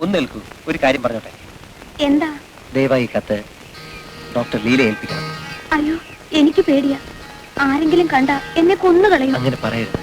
ഒന്ന് നിൽക്കൂ. ഒരു കാര്യം പറഞ്ഞോട്ടെ. എന്താ? ദയവായി കത്ത് ഡോക്ടർ ലീല ഏൽപ്പിക്കണം. അയ്യോ എനിക്ക് പേടിയാ. ആരെങ്കിലും കണ്ട എന്നെ കൊന്നു കളയും അങ്ങനെ പറയരുത്.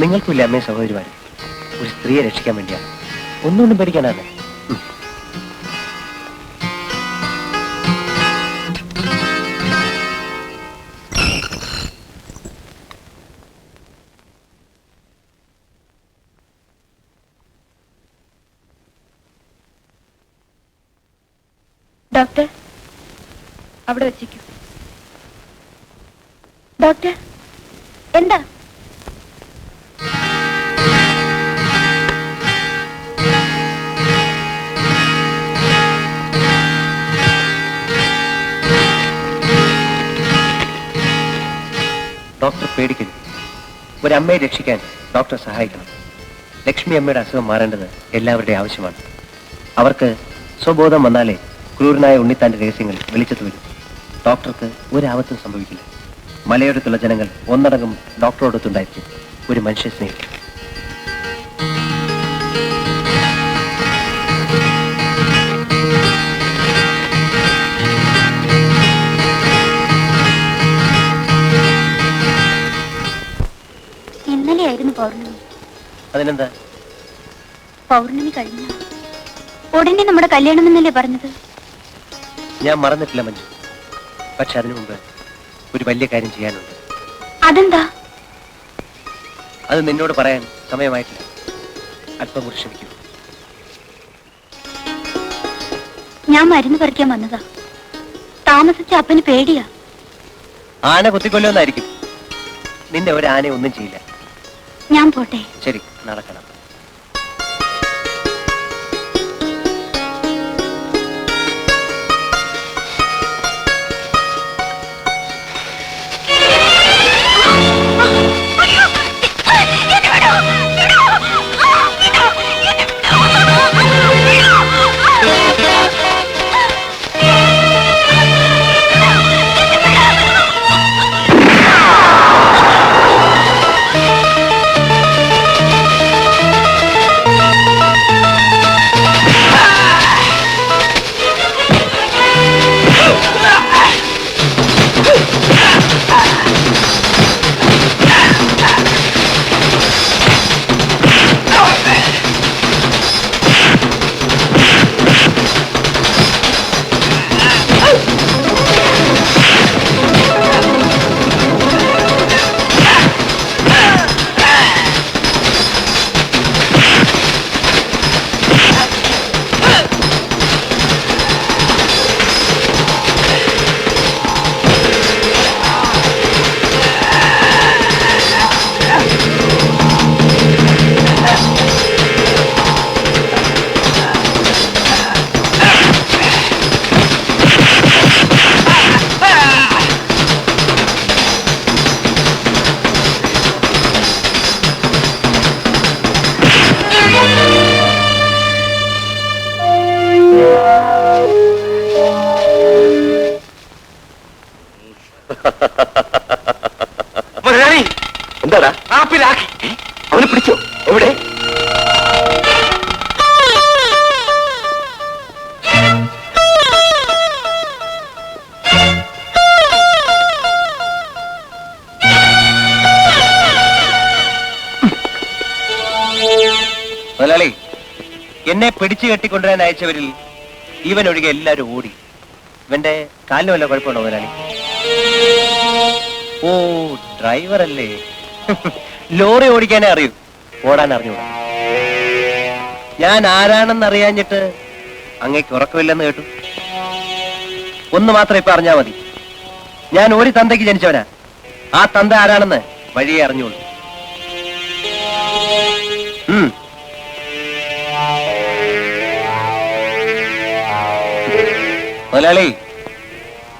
നിങ്ങൾക്കില്ല അമ്മയും സഹോദരിമാരും. ഒരു സ്ത്രീയെ രക്ഷിക്കാൻ വേണ്ടിയാണ് ഒന്നുകൊണ്ടും പേടിക്കാനാണ് ഡോക്ടർ. അവിടെ വെച്ചിരിക്കും ഡോക്ടർ എന്താ? ഡോക്ടർ പേടിക്കരുത് ഒരമ്മയെ രക്ഷിക്കാൻ ഡോക്ടർ സഹായിക്കണം. ലക്ഷ്മി അമ്മയുടെ അസുഖം മാറേണ്ടത് എല്ലാവരുടെയും ആവശ്യമാണ്. അവർക്ക് സ്വബോധം വന്നാലേ ക്രൂരനായ ഉണ്ണിത്താന്റെ രഹസ്യങ്ങൾ വെളിച്ചത്ത് വരും. ഡോക്ടർക്ക് ഒരാപത്തും സംഭവിക്കില്ല. മലയോരത്തുള്ള ജനങ്ങൾ ഒന്നടങ്കം ഡോക്ടറോടൊത്തുണ്ടായിരിക്കും ഒരു മനുഷ്യ സ്നേഹിക്കും. ഇന്നലെയായിരുന്നു പൗർണമി. അതിനെന്താ? പൗർണമി കഴിഞ്ഞ. ഉടനെ നമ്മുടെ കല്യാണം എന്നല്ലേ പറഞ്ഞത്? ഞാൻ മറന്നിട്ടില്ല മഞ്ജു. പക്ഷെ അതിനു മുമ്പ് ഒരു വലിയ കാര്യം ചെയ്യാനുണ്ട്. അതെന്താ? അത് നിന്നോട് പറയാൻ സമയമായിട്ടില്ല. അല്പം കൂടി ക്ഷമിക്കൂ. ഞാൻ മരുന്ന് പറിക്കാൻ വന്നതാ. താമസിച്ച അപ്പന് പേടിയാ. ആന കുത്തിക്കൊല്ലുമെന്നായിരിക്കും. നിന്റെ ഒരു ആനയെ ഒന്നും ചെയ്യില്ല. ഞാൻ പോട്ടെ. ശരി നടക്കണം. എന്നെ പിടിച്ചു കെട്ടിക്കൊണ്ടുവരാൻ അയച്ചവരിൽ ഇവൻ ഒഴികെ എല്ലാവരും ഓടി. ഇവന്റെ കാലിന് വല്ല കുഴപ്പമുണ്ടോ മുതലാളി? ഓ ഡ്രൈവർ അല്ലേ ലോറി ഓടിക്കാനേ അറിയൂ. ഓടാൻ അറിഞ്ഞൂടാ. ഞാൻ ആരാണെന്ന് അറിയാഞ്ഞിട്ട് അങ്ങേക്ക് ഉറക്കമില്ലെന്ന് കേട്ടു. ഒന്ന് മാത്രം ഇപ്പൊ അറിഞ്ഞാ മതി. ഞാൻ ഒരു തന്തയ്ക്ക് ജനിച്ചവനാ. ആ തന്ത ആരാണെന്ന് വഴിയെ അറിഞ്ഞോളൂ. ഉം. മുതലാളി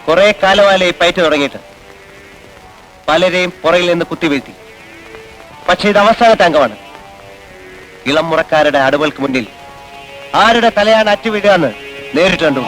കുറെ കാലമായി പയറ്റ് തുടങ്ങിയിട്ട്. പലരെയും പുറയിൽ നിന്ന് കുത്തിവീഴ്ത്തി പക്ഷെ ഇത് അവസാനത്തെ അംഗമാണ്. ഇളം മുറക്കാരുടെ അടുവൽക്ക് മുന്നിൽ ആരുടെ തലയാണ് അറ്റുവീഴുക എന്ന് നേരിട്ട് കണ്ടു.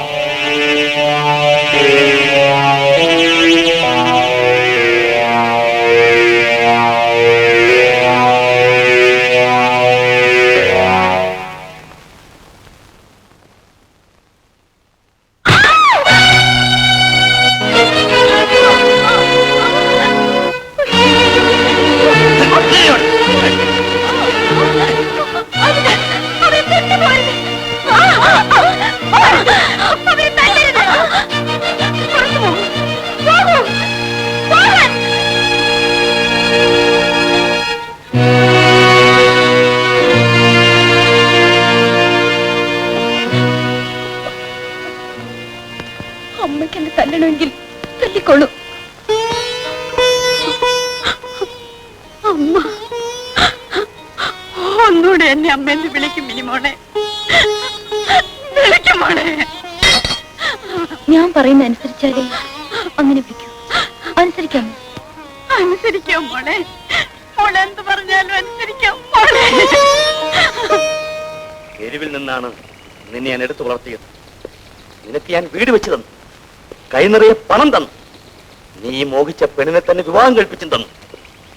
വേണമെങ്കിൽ തല്ലിക്കൊള്ളൂ. അമ്മ ഒന്നുകൂടെ എന്നെ അമ്മയെന്ന് വിളിക്കും മിനിമോളെ വിളിക്കും മോളെ. ഞാൻ പറയുന്ന അനുസരിച്ചാലേ അങ്ങനെ വിളിക്കൂ. അനുസരിക്കാമോ അനുസരിക്കാം മോളെ. മോളെ എന്ത് പറഞ്ഞാലും അനുസരിക്കാം മോളെ. എരിവിൽ നിന്നാണ് നിന്നെ ഞാൻ എടുത്തു വളർത്തിയത്. നിനക്ക് ഞാൻ വീട് വെച്ചു തന്നു. കൈ നിറയെ പണം തന്നു. നീ മോഹിച്ച പെണ്ണിനെ തന്നെ വിവാഹം കഴിപ്പിച്ചും തന്നു.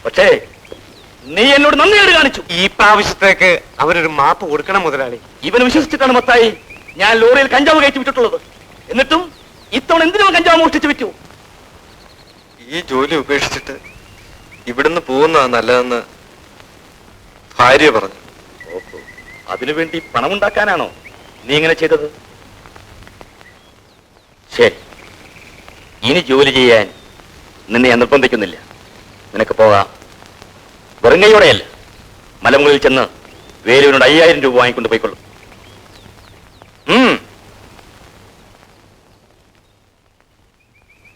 പക്ഷേ നീ എന്നോട് നന്ദിയോട് കാണിച്ചു. ഈ പ്രാവശ്യത്തേക്ക് അവരൊരു മാപ്പ് കൊടുക്കണം മുതലാളി. ഇവന് വിശ്വസിച്ചിട്ടാണ് മത്തായി ഞാൻ ലോറിയിൽ കഞ്ചാവ് കയറ്റി വിട്ടിട്ടുള്ളത്. എന്നിട്ടും ഇത്തവണ എന്തിനും കഞ്ചാവ് മോഷ്ടിച്ചു വിറ്റു? ഈ ജോലി ഉപേക്ഷിച്ചിട്ട് ഇവിടുന്ന് പോകുന്നതാ നല്ലതെന്ന് ഭാര്യ പറഞ്ഞു. ഓഹോ അതിനുവേണ്ടി പണമുണ്ടാക്കാനാണോ നീ ഇങ്ങനെ ചെയ്തത്? ശരി. ഇനി ജോലി ചെയ്യാൻ നിന്നെ ഞാൻ നിർബന്ധിക്കുന്നില്ല. നിനക്ക് പോകാം. വെറും കൈയോടെയല്ല മലമുകളിൽ ചെന്ന് വേലുവിനോട് അയ്യായിരം രൂപ വാങ്ങിക്കൊണ്ട് പോയിക്കൊള്ളും.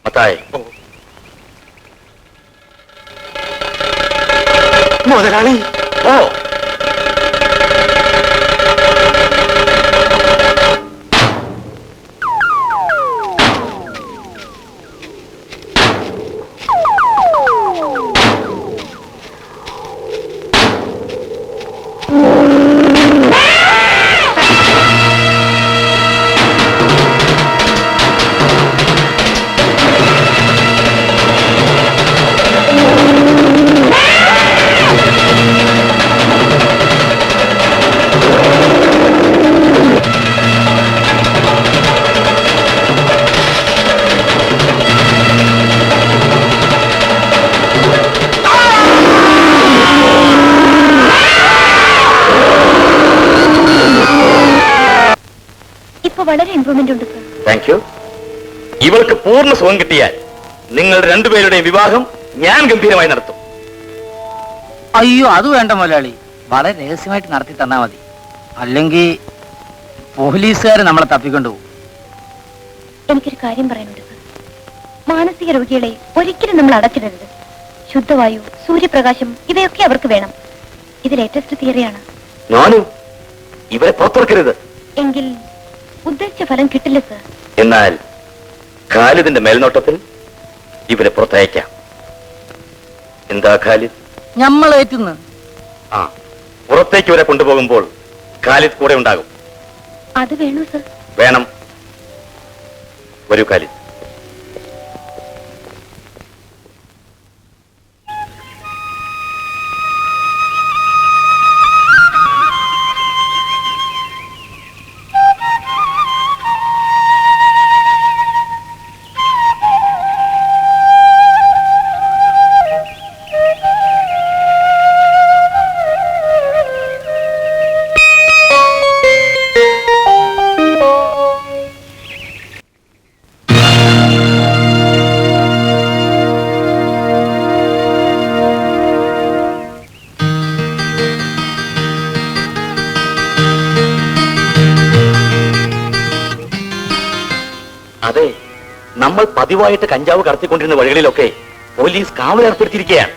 മത്തായി. മുതലാളി. ഓ. ഇപ്പൊ വളരെ ഉണ്ട് താങ്ക് യു ഇവൾക്ക് പൂർണ സുഖം കിട്ടിയാൽ നിങ്ങൾ രണ്ടുപേരുടെയും വിവാഹം ഞാൻ ഗംഭീരമായി നടത്തും. അയ്യോ അത് വേണ്ട മുതലാളി. വളരെ രഹസ്യമായിട്ട് നടത്തി തന്നാ മതി. അല്ലെങ്കിൽ പോലീസുകാർ നമ്മളെ തപ്പിക്കൊണ്ടുപോകും എനിക്കൊരു കാര്യം പറയാനുണ്ട് മാനസിക രോഗികളെ ഒരിക്കലും നമ്മൾ അടച്ചിടരുത്. ശുദ്ധവായു സൂര്യപ്രകാശം ഇവയൊക്കെ അവർക്ക് വേണം. ഇത് ലേറ്റസ്റ്റ് തിയറിയാണ് ഞാനും ഇവരെ പുറത്തിറക്കരുത്. എങ്കിൽ ഉദ്ദേശിച്ച ഫലം കിട്ടില്ല സർ. എന്നാൽ ഖാലിദിന്റെ മേൽനോട്ടത്തിൽ ഇവരെ പുറത്തയക്കാം. എന്താ ഖാലിദ്? ഏറ്റുന്ന. ആ പുറത്തേക്ക് ഇവരെ കൊണ്ടുപോകുമ്പോൾ ഖാലിദ് കൂടെ ഉണ്ടാകും. അത് വേണോ സർ? വേണം. വരൂ ഖാലിദ്. നമ്മൾ പതിവായിട്ട് കഞ്ചാവ് കടത്തിക്കൊണ്ടിരുന്ന വഴികളിലൊക്കെ പോലീസ് കാവൽ ഏർപ്പെടുത്തിയിരിക്കുകയാണ്.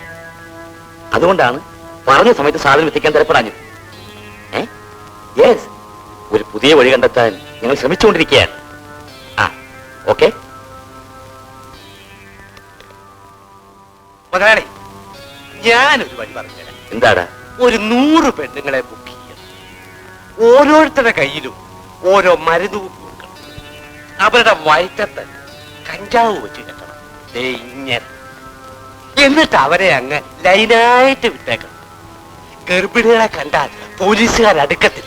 അതുകൊണ്ടാണ് പറഞ്ഞ സമയത്ത് സാധനം എത്തിക്കാൻ തരപ്പെടാഞ്ഞത്. ഏ? യെസ് ഒരു പുതിയ വഴി കണ്ടെത്താൻ ഞങ്ങൾ ശ്രമിച്ചുകൊണ്ടിരിക്കുകയാണ്. ആ ഓക്കെ. മുതലാളി ഞാനൊരു വഴി പറഞ്ഞുതരാം. എന്താടാ? ഒരു നൂറ് പെണ്ണുങ്ങളെ ബുക്ക് ചെയ്യാം. ഓരോരുത്തരുടെ കയ്യിലും ഓരോ മരുന്ന് അവരുടെ വയറ്റത്ത് കഞ്ചാവ് വെച്ച് കെട്ടണം. എന്നിട്ട് അവരെ അങ്ങ് ലൈനായിട്ട് വിട്ടേക്കണം. ഗർഭിണികളെ കണ്ടാൽ പോലീസുകാർ അടുക്കത്തിൽ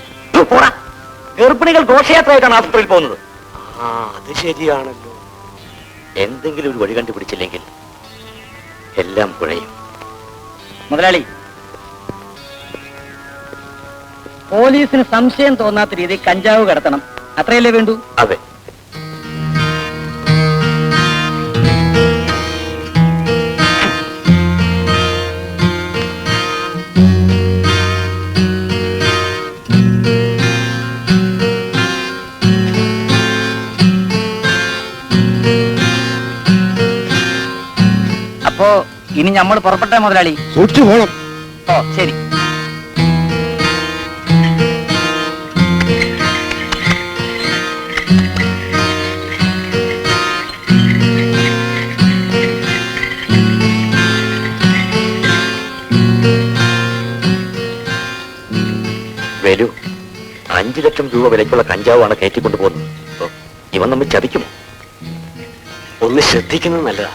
ഗർഭിണികൾ ഘോഷയാത്രയായിട്ടാണ് ആശുപത്രിയിൽ പോകുന്നത്. ആ അത് ശരിയാണല്ലോ. എന്തെങ്കിലും ഒരു വഴി കണ്ടുപിടിച്ചില്ലെങ്കിൽ എല്ലാം പുഴയും മുതലാളി പോലീസിന് സംശയം തോന്നാത്ത രീതിയിൽ കഞ്ചാവ് കടത്തണം. അത്രയല്ലേ വേണ്ടു? അതെ. ഇനി നമ്മൾ പുറപ്പെട്ട മുതലാളി. സൂക്ഷിച്ചു പോണം. ഓ ശരി. വരൂ അഞ്ചു ലക്ഷം രൂപ വിലയ്ക്കുള്ള കഞ്ചാവാണ് കയറ്റിക്കൊണ്ടു പോകുന്നത്. ഇവൻ നമ്മൾ ചതിക്കുമോ? ഒന്ന് ശ്രദ്ധിക്കുന്നത് നല്ലതാ.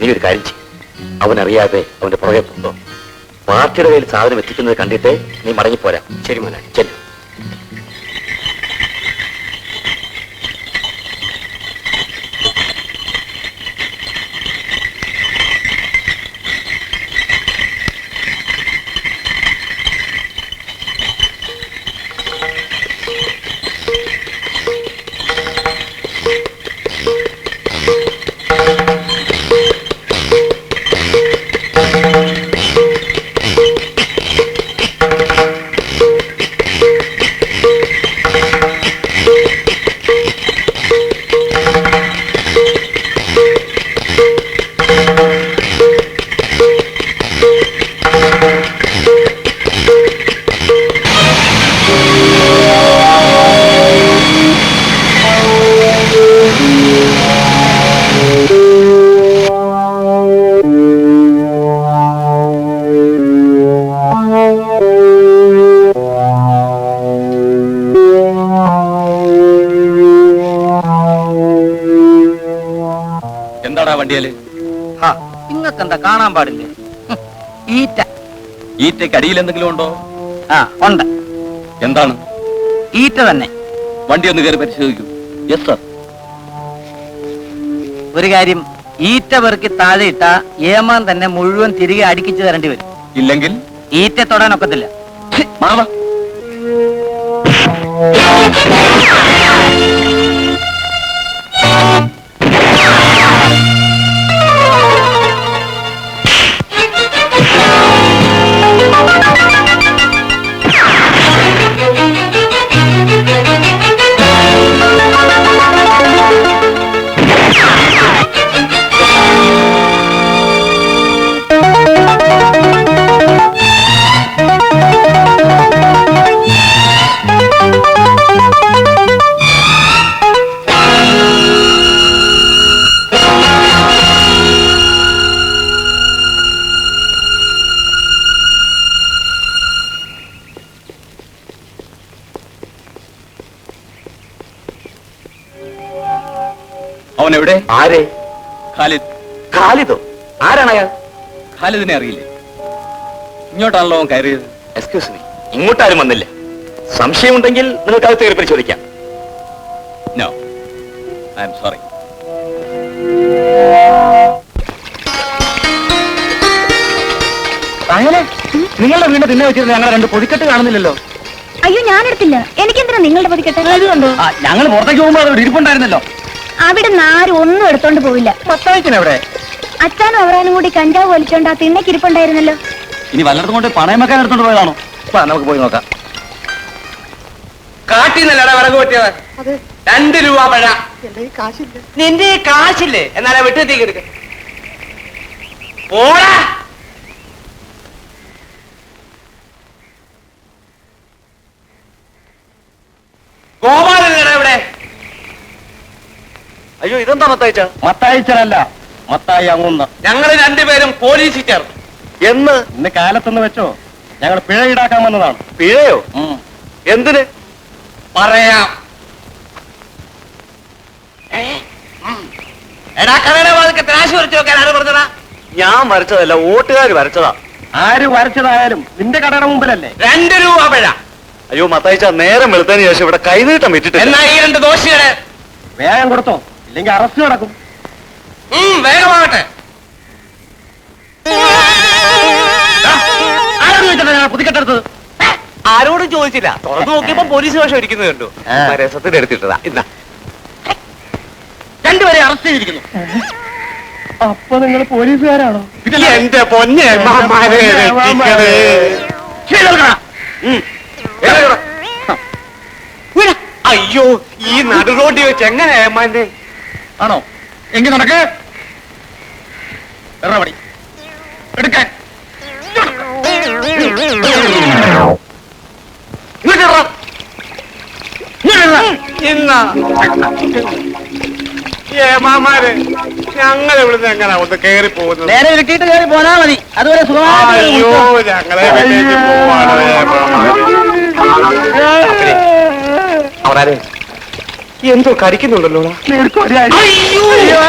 നീ ഒരു കാര്യം ചെയ്യും. അവനറിയാതെ അവന്റെ പുറകെ പോകും പാർട്ടിയുടെ കയ്യിൽ സാധനം എത്തിക്കുന്നത് കണ്ടിട്ട് നീ മടങ്ങിപ്പോരാ. ശരി മോനെ. ചെല്ലു. കാണാൻ പാടില്ലേ? ഈറ്റ. ഈറ്റയ്ക്ക് അടിയിൽ എന്തെങ്കിലും ഉണ്ടോ? ആ ഉണ്ട്. എന്താണ്? ഈറ്റ തന്നെ. വണ്ടി ഒന്ന് കയറി പരിശോധിക്കൂ. യെസ് സർ ഒരു കാര്യം ഈറ്റ പെറുക്കി താഴെ ഇട്ട ഏമാൻ തന്നെ മുഴുവൻ തിരികെ അടുക്കിച്ചു തരേണ്ടി വരും. ഇല്ലെങ്കിൽ? ഈറ്റ തൊടാനൊക്കത്തില്ല. മാറ. ഖാലിദ്? ആരാണ് അയാൾ? ഖാലിദിനെ അറിയില്ലേ? ഇങ്ങോട്ടാണല്ലോ അവൻ കയറിയത്. എക്സ്ക്യൂസ് മീ ഇങ്ങോട്ടാരും വന്നില്ല. സംശയമുണ്ടെങ്കിൽ നിങ്ങൾക്ക് അത് കയറി ചോദിക്കാം നോ ഐ എം സോറി അങ്ങനെ നിങ്ങളുടെ വീണ്ടും തിന്നെ വെച്ചിരുന്ന ഞങ്ങൾ രണ്ട് പൊതിക്കെട്ട് കാണുന്നില്ലല്ലോ. അയ്യോ ഞാനെടുത്തില്ല. എനിക്കെന്തിനാ നിങ്ങളുടെ പൊതിക്കെട്ട്? ഞങ്ങൾ പുറത്തേക്ക് പോകുമ്പോൾ അവിടെ ഇരിപ്പുണ്ടായിരുന്നല്ലോ. അവിടെ നിന്ന് ആരും ഒന്നും എടുത്തോണ്ട് പോവില്ല. പത്താഴ്ചനെവിടെ അച്ഛനും അവരാനും കൂടി കഞ്ചാവ് വലിച്ചോണ്ട് ആ തിണ്ണക്കിരിപ്പുണ്ടായിരുന്നല്ലോ. ഇനി വല്ലയിടത്തും കൊണ്ട് പണയം വെക്കാൻ എടുത്തോണ്ട് പോയതാണോ? നമുക്ക് പോയി നോക്കാം. കാട്ടിന്നല്ലടാ വിറക് പറ്റിയത് രണ്ട് രൂപ പഴ. നിന്റെ ഈ കാശില്ലേ? എന്നാലാ വെട്ടിത്തേക്ക് എടുക്ക. പോടാ. ഗോപാലല്ലടാ ഇവിടെ? അയ്യോ ഇതെന്താ മത്തയച്ച? മത്താഴ്ചനല്ല മത്തായി അങ്ങുന്ന. ഞങ്ങൾ രണ്ടുപേരും പോലീസിൽ ചേർന്നു. എന്ന്? ഇന്ന് കാലത്തെന്ന് വെച്ചോ. ഞങ്ങൾ പിഴ ഈടാക്കാൻ വന്നതാണ്. പിഴയോ? എന്തിന്? പറയാം? എടാ കടയുടെ വാതിക്ക് ത്രാശ് വരച്ചു വെക്കാൻ ആര് പറഞ്ഞതാ? ഞാൻ വരച്ചതല്ല വോട്ടുകാർ വരച്ചതാ. ആര് വരച്ചതായാലും നിന്റെ കടയുടെ മുമ്പിലല്ലേ? രണ്ട് രൂപ പിഴ. അയ്യോ മത്തയച്ച നേരം വെളുത്തതിന് ശേഷം ഇവിടെ കൈനീട്ടം വിറ്റിട്ട് എന്നാ ഈ രണ്ട് ദോഷികളെ? വേഗം കൊടുത്തോ. ഇല്ലെങ്കിൽ അറസ്റ്റ് നടക്കും. വേഗമാകട്ടെ. ആരോട് ചോദിച്ചിട്ടാ ഞാൻ പുതിക്കെട്ടെടുത്തത്? ആരോടും ചോദിച്ചില്ല. തുറന്നു നോക്കിയപ്പോ പോലീസ് വേഷം ഇരിക്കുന്നത് കണ്ടു. ആ. രസത്തിന് എടുത്തിട്ടതാ. ഇന്നാ രണ്ടുപേരെ അറസ്റ്റ് ചെയ്തിരിക്കുന്നു. അപ്പൊ നിങ്ങൾ പോലീസുകാരാണോ? എന്റെ പൊന്നെ മാമാരെ രക്ഷിക്കണേ. ഉം. അയ്യോ ഈ നടുറോഡി വെച്ച് എങ്ങനെ ഏമാന്റെ ആണോ? എങ്കിൽ നടക്ക്. എറവടി എടുക്കാൻ. ഏമാമാര് ഞങ്ങൾ ഇവിടുന്ന് എങ്ങനെ ഒന്ന് കേറി പോകുന്നത്? നേരെ ഇരുട്ടിയിട്ട് കയറി പോന്നാ മതി. അതുപോലെ അയ്യോ ഞങ്ങളെ വീട്ടിലേക്ക് പോവാണ്. ഏമാമാര് എന്തോ കരിക്കുന്നുണ്ടല്ലോ അയ്യോ!